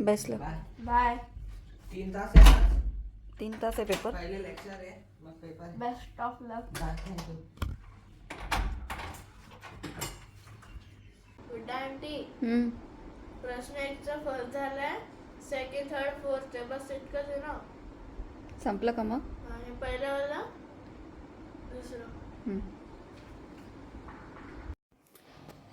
Best लक bye. Bye. तीन तास आहे आज. तीन तास आहे पेपर पहिले लेक्चर आहे मग पेपर आहे best of luck bye thank you गुड्डा आंटी हम्म. प्रश्न एकचा फर्स्ट झालाय. सेकंड थर्ड फोर्थ आहे बस इतकंच आहे ना? संपलं का मग? आणि पहिलं वाला? दुसरं. हम्म.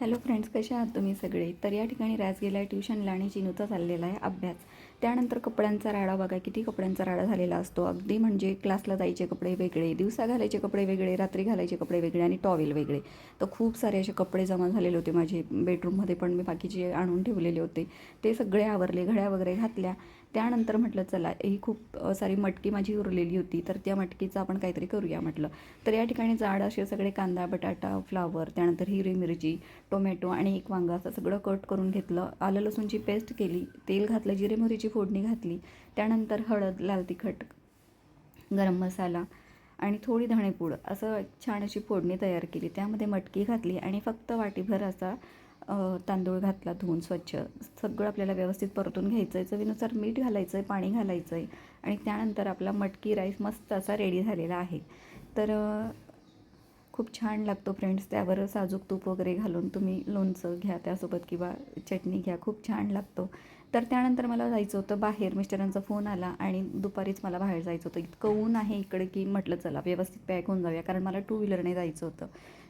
हॅलो फ्रेंड्स कसे आहात तुम्ही सगळे? तर या ठिकाणी राज गेला ट्युशनला आणि चिनूचा चाललेला आहे अभ्यास. त्यानंतर कपड्यांचा राडा बघा किती कपड्यांचा राडा झालेला असतो. अगदी म्हणजे क्लासला जायचे कपडे वेगळे दिवसा घालायचे कपडे वेगळे रात्री घालायचे कपडे वेगळे आणि टॉवेल वेगळे. तर खूप सारे असे कपडे जमा झालेले होते माझे बेडरूममध्ये पण मी बाकीचे आणून ठेवलेले होते. ते सगळे आवरले घड्या वगैरे घातल्या. त्यानंतर म्हटलं चला ही खूप सारी मटकी माझी उरलेली होती तर त्या मटकीचं आपण काहीतरी करूया म्हटलं. तर या ठिकाणी जाड असे सगळे कांदा बटाटा फ्लावर त्यानंतर हिरवी मिरची टोमॅटो आणि एक वांगा असं सगळं कट करून घेतलं. आलं लसूणची पेस्ट केली तेल घातलं जिरे मोहरीची फोडणी घातली त्यानंतर हळद लाल तिखट गरम मसाला आणि थोडी धणेपूड असं एक छान अशी फोडणी तयार केली. त्यामध्ये मटकी घातली आणि फक्त वाटीभर असा तांदूळ घातला धुवून स्वच्छ. सगळं आपल्याला व्यवस्थित परतून घ्यायचं आहे चवीनुसार मीठ घालायचं आहे पाणी घालायचं आहे आणि त्यानंतर आपला मटकी राईस मस्त असा रेडी झालेला आहे. तर खूप छान लागतो फ्रेंड्स त्यावर साजूक तूप वगैरे घालून तुम्ही लोणचं घ्या त्यासोबत किंवा चटणी घ्या खूप छान लागतो. तर त्यानंतर मला जायचं होतं बाहेर मिस्टरांचा फोन आला आणि दुपारीच मला बाहेर जायचं होतं. इतकं ऊन आहे इकडे की म्हटलं चला व्यवस्थित पॅक होऊन जाऊया कारण मला टू व्हीलरने जायचं होतं.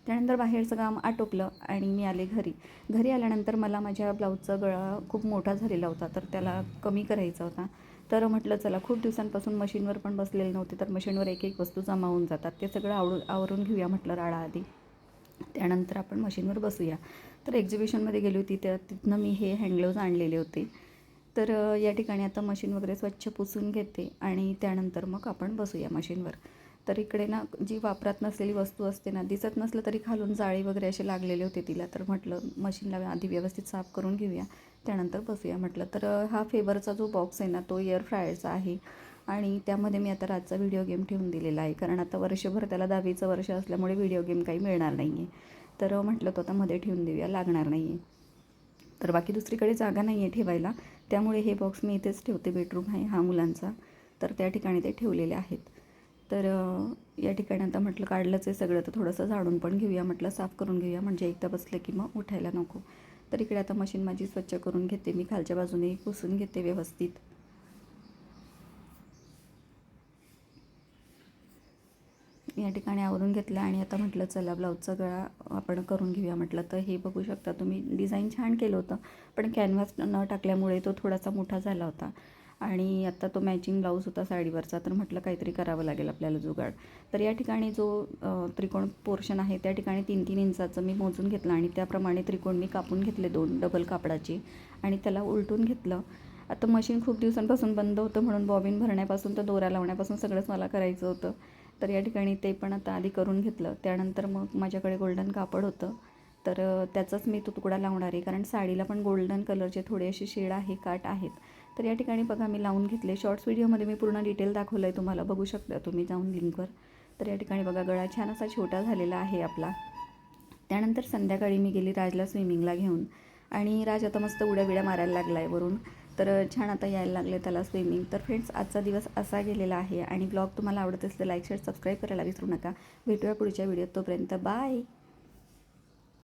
त्यानंतर बाहेरचं काम आटोपलं आणि मी आले घरी. घरी आल्यानंतर मला माझ्या ब्लाऊजचा गळा खूप मोठा झालेला होता तर त्याला कमी करायचा होता. तर म्हटलं चला खूप दिवसांपासून मशीनवर पण बसलेले नव्हते तर मशीनवर एक एक वस्तू जमा होऊन जातात. ते सगळं आवडू आवरून घेऊया म्हटलं राडा आधी त्यानंतर आपण मशीनवर बसूया. तर एक्झिबिशनमध्ये गेली होती त्या तिथनं मी हे हँडग्लोव्ज आणलेले होते. तर या ठिकाणी आता मशीन वगैरे स्वच्छ पुसून घेते आणि त्यानंतर मग आपण बसूया मशीनवर. तर इकडे ना जी वापरात नसलेली वस्तू असते ना दिसत नसलं तरी खालून जाळी वगैरे असे लागलेले होते तिला. तर म्हटलं मशीनला आधी व्यवस्थित साफ करून घेऊया. त्यानंतर बसूया म्हटलं तर हा फेबरचा जो बॉक्स आहे ना तो एअर फ्रायरचा आहे. आणि त्यामध्ये मी आता रातचा व्हिडिओ गेम ठेवून दिलेला आहे. कारण आता वर्षभर त्याला दहावीचं वर्ष असल्यामुळे व्हिडिओ गेम काही मिळणार नाही आहे तर म्हटलं तो आता मध्ये ठेवून देऊया लागणार नाही आहे तर बाकी दुसरीकडे जागा नाही आहे ठेवायला. त्यामुळे हे बॉक्स मी इथेच ठेवते बेडरूम आहे हा मुलांचा. तर त्या ठिकाणी ते ठेवलेले आहेत. तर या ठिकाणी आता म्हटलं काढलंच आहे सगळं. तर थोडंसं झाडून पण घेऊया म्हटलं साफ करून घेऊया. म्हणजे एकदा बसलं की मग उठायला नको. तर इकडे आता मशीन माझी स्वच्छ करून घेते. मी खालच्या बाजूने पुसून घेते व्यवस्थित. या ठिकाणी आवरून घेतलं आणि आता म्हटलं चला ब्लाऊजचा गळा आपण करून घेऊया म्हटलं. तर हे बघू शकता तुम्ही डिझाईन छान केलं होतं. पण कॅनव्हास न टाकल्यामुळे तो थोडासा मोठा झाला होता. आणि आत्ता तो मॅचिंग ब्लाऊज होता साडीवरचा तर म्हटलं काहीतरी करावं लागेल आपल्याला जुगाड. तर या ठिकाणी जो त्रिकोण पोर्शन आहे त्या ठिकाणी तीन तीन इंचाचं मी मोजून घेतलं आणि त्याप्रमाणे त्रिकोण मी कापून घेतले दोन डबल कापडाची आणि त्याला उलटून घेतलं. आता मशीन खूप दिवसांपासून बंद होतं म्हणून बॉबिन भरण्यापासून तर दोरा लावण्यापासून सगळंच मला करायचं होतं. तर या ठिकाणी ते पण आता आधी करून घेतलं. त्यानंतर मग माझ्याकडे गोल्डन कापड होतं. तर त्याचाच मी तो तुकडा लावणार आहे. कारण साडीला पण गोल्डन कलरचे थोडे असे शेड आहे काट आहेत. तर या ठिकाणी बघा मी लावून घेतले. शॉर्ट्स व्हिडिओमध्ये मी पूर्ण डिटेल दाखवलं आहे तुम्हाला. बघू शकता तुम्ही जाऊन लिंकवर. तर या ठिकाणी बघा गळा छान असा छोटा झालेला आहे आपला. त्यानंतर संध्याकाळी मी गेली राजला स्विमिंगला घेऊन. आणि राज आता मस्त उड्या बिड्या मारायला लागला आहे वरून. तर छान आता यायला लागले त्याला स्विमिंग तर फ्रेंड्स आजचा दिवस असा गेलेला आहे. आणि ब्लॉग तुम्हाला आवडत असेल लाईक शेअर सबस्क्राईब करायला विसरू नका. भेटूया पुढच्या व्हिडिओत तोपर्यंत. बाय